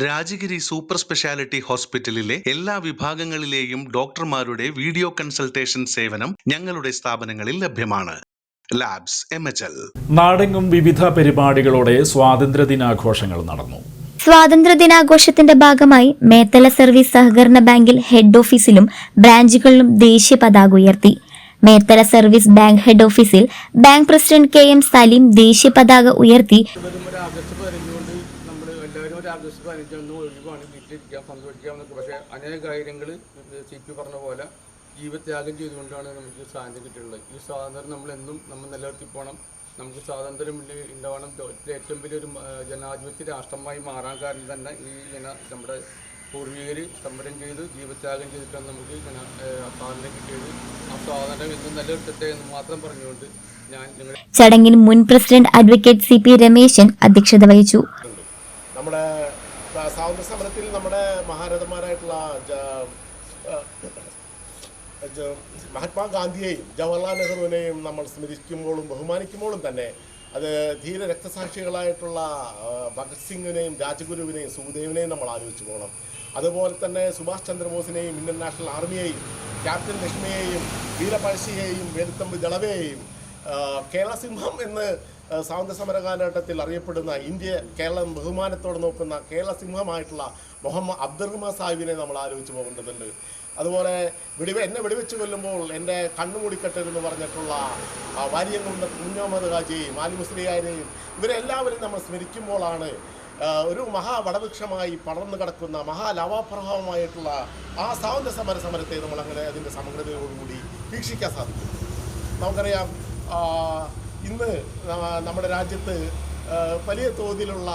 Rajagiri super speciality ഹോസ്പിറ്റലിലെ എല്ലാ വിഭാഗങ്ങളിലെയും ഡോക്ടർമാരുടെ വീഡിയോ കൺസൾട്ടേഷൻ സേവനം ഞങ്ങളുടെ സ്ഥാപനങ്ങളിൽ ലഭ്യമാണ്. ലാബ്സ് എം എച്ച് എൽ നാടെങ്ങും വിവിധ പരിപാടികളോടെ സ്വാതന്ത്ര്യദിനാഘോഷങ്ങൾ നടന്നു. സ്വാതന്ത്ര്യദിനാഘോഷത്തിന്റെ ഭാഗമായി മേത്തല സർവീസ് സഹകരണ ബാങ്കിൽ ഹെഡ് ഓഫീസിലും ബ്രാഞ്ചുകളിലും ദേശീയ പതാക ഉയർത്തി. മേത്തല സർവീസ് ബാങ്ക് ഹെഡ് ഓഫീസിൽ bank president K M Salim ദേശീയ പതാക ഉയർത്തി വരും ഒരു ആഗസ്റ്റ് പതിനഞ്ചുകൊണ്ട് നമ്മൾ ആഗസ്റ്റ് പതിനഞ്ചൊന്ന് ഒഴിവാണ് വീട്ടിലിരിക്കാം പങ്കുവയ്ക്കാം എന്നൊക്കെ. പക്ഷേ അനേക കാര്യങ്ങൾ സി പി പറഞ്ഞ പോലെ ജീവത്യാഗം ചെയ്തുകൊണ്ടാണ് നമുക്ക് സ്വാതന്ത്ര്യം കിട്ടിയിട്ടുള്ളത്. ഈ സ്വാതന്ത്ര്യം നമ്മൾ എന്നും നമ്മൾ നിലനിർത്തി പോകണം. നമുക്ക് സ്വാതന്ത്ര്യം ഉണ്ടാവണം. ഏറ്റവും വലിയൊരു ജനാധിപത്യ രാഷ്ട്രമായി മാറാൻ കാരണം തന്നെ ഈ ജന നമ്മുടെ പൂർവികർ സമരം ചെയ്ത് ജീവത്യാഗം ചെയ്തിട്ടാണ് നമുക്ക് ജന സ്വാതന്ത്ര്യം കിട്ടിയത്. ആ സ്വാതന്ത്ര്യം എന്നും നിലനിർത്തട്ടെ എന്ന് മാത്രം പറഞ്ഞുകൊണ്ട് ഞാൻ ചടങ്ങിൽ മുൻ president advocate C P Rameshan അധ്യക്ഷത വഹിച്ചു നമ്മുടെ ആ, സ്വാതന്ത്ര്യ സമരത്തിൽ നമ്മുടെ മഹാരഥന്മാരായിട്ടുള്ള ജ- ആ, ജ- മഹാത്മാഗാന്ധിയെയും ജവഹർലാൽ നെഹ്റുവിനെയും നമ്മൾ സ്മരിക്കുമ്പോഴും ബഹുമാനിക്കുമ്പോഴും തന്നെ അത് ധീര രക്തസാക്ഷികളായിട്ടുള്ള ഭഗത് സിംഗിനെയും രാജഗുരുവിനെയും സുഖദേവിനെയും നമ്മൾ ആലോചിച്ചു പോകണം. അതുപോലെ തന്നെ സുഭാഷ് ചന്ദ്രബോസിനെയും ഇന്ത്യൻ നാഷണൽ ആർമിയെയും ക്യാപ്റ്റൻ ലക്ഷ്മിയെയും വീരപഴശിയെയും വേലുത്തമ്പി ദളവയെയും കേരള സിംഹം എന്ന് സ്വാതന്ത്ര്യ സമര കാലഘട്ടത്തിൽ അറിയപ്പെടുന്ന ഇന്ത്യ കേരളം ബഹുമാനത്തോടെ നോക്കുന്ന കേരള സിംഹമായിട്ടുള്ള മുഹമ്മദ് അബ്ദുൾ റഹ്മാൻ സാഹിബിനെ നമ്മൾ ആലോചിച്ച് പോകേണ്ടതുണ്ട്. അതുപോലെ വെടിവെ എന്നെ വെടിവെച്ച് കൊല്ലുമ്പോൾ എന്റെ കണ്ണുമൂടിക്കെട്ടരുന്ന് പറഞ്ഞിട്ടുള്ള ആ, വാര്യംകുന്ന കുഞ്ഞഹമ്മദ് ഹാജിയെയും ആലി മുസ്ലിയാരെയും ഇവരെല്ലാവരെയും നമ്മൾ സ്മരിക്കുമ്പോഴാണ് ഒരു മഹാ വടവൃക്ഷമായി പടർന്നു കിടക്കുന്ന മഹാ മഹാലവാപ്രഭാവമായിട്ടുള്ള ആ സ്വാതന്ത്ര്യ സമര സമരത്തെ നമ്മൾ അങ്ങനെ അതിന്റെ സമഗ്രതയോടുകൂടി വീക്ഷിക്കാൻ സാധിക്കും. നമുക്കറിയാം ഇന്ന് നമ്മുടെ രാജ്യത്ത് വലിയ തോതിലുള്ള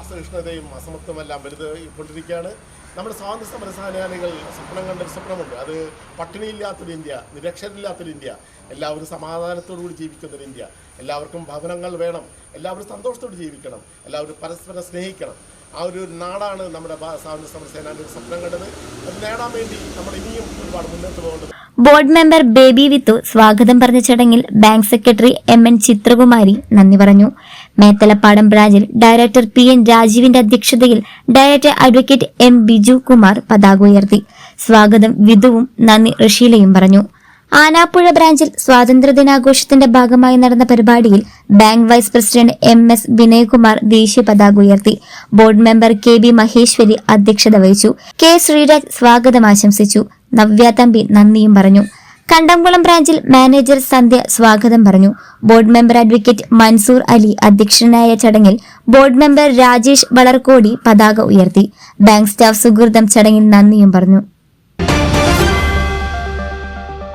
അസഹിഷ്ണുതയും അസമത്വമെല്ലാം വലുത് കൊണ്ടിരിക്കുകയാണ്. നമ്മുടെ സ്വാതന്ത്ര്യ സമര സേനാനികൾ സ്വപ്നം കണ്ട ഒരു സ്വപ്നമുണ്ട്. അത് പട്ടിണിയില്ലാത്തൊരു ഇന്ത്യ നിരക്ഷരില്ലാത്തൊരു ഇന്ത്യ എല്ലാവരും സമാധാനത്തോടുകൂടി ജീവിക്കുന്നൊരു ജീവിക്കുന്ന ഇന്ത്യ. എല്ലാവർക്കും ഭവനങ്ങൾ വേണം. എല്ലാവരും സന്തോഷത്തോടെ ജീവിക്കണം. എല്ലാവരും പരസ്പരം സ്നേഹിക്കണം. ആ ഒരു നാടാണ് നമ്മുടെ സ്വാതന്ത്ര്യ സമര സേനാനികൾ സ്വപ്നം കണ്ടത്. അത് നേടാൻ വേണ്ടി നമ്മൾ ഇനിയും ഒരുപാട് മുന്നോട്ട് പോകേണ്ടത് ബോർഡ് മെമ്പർ ബേബി വിത്തു സ്വാഗതം പറഞ്ഞ ചടങ്ങിൽ bank secretary M N Chithrakumari നന്ദി പറഞ്ഞു. മേത്തലപ്പാടം ബ്രാഞ്ചിൽ ഡയറക്ടർ പി എൻ രാജീവിന്റെ അധ്യക്ഷതയിൽ director advocate M Biju Kumar പതാക ഉയർത്തി. സ്വാഗതം വിധുവും നന്ദി ഋഷീലയും പറഞ്ഞു. ആനാപ്പുഴ ബ്രാഞ്ചിൽ സ്വാതന്ത്ര്യദിനാഘോഷത്തിന്റെ ഭാഗമായി നടന്ന പരിപാടിയിൽ bank vice president M S Vinayakumar ദേശീയ പതാക ഉയർത്തി. Board member K B Maheswari അധ്യക്ഷത വഹിച്ചു. കെ ശ്രീരാജ് സ്വാഗതം ആശംസിച്ചു. നവ്യ തമ്പി നന്ദിയും പറഞ്ഞു. കണ്ടംകുളം ബ്രാഞ്ചിൽ മാനേജർ സന്ധ്യ സ്വാഗതം പറഞ്ഞു. Board member advocate Mansoor Ali അധ്യക്ഷനായ ചടങ്ങിൽ ബോർഡ് മെമ്പർ രാജേഷ് വളർക്കോടി പതാക ഉയർത്തി. ബാങ്ക് സ്റ്റാഫ് സുഹൃതം ചടങ്ങിൽ നന്ദിയും പറഞ്ഞു.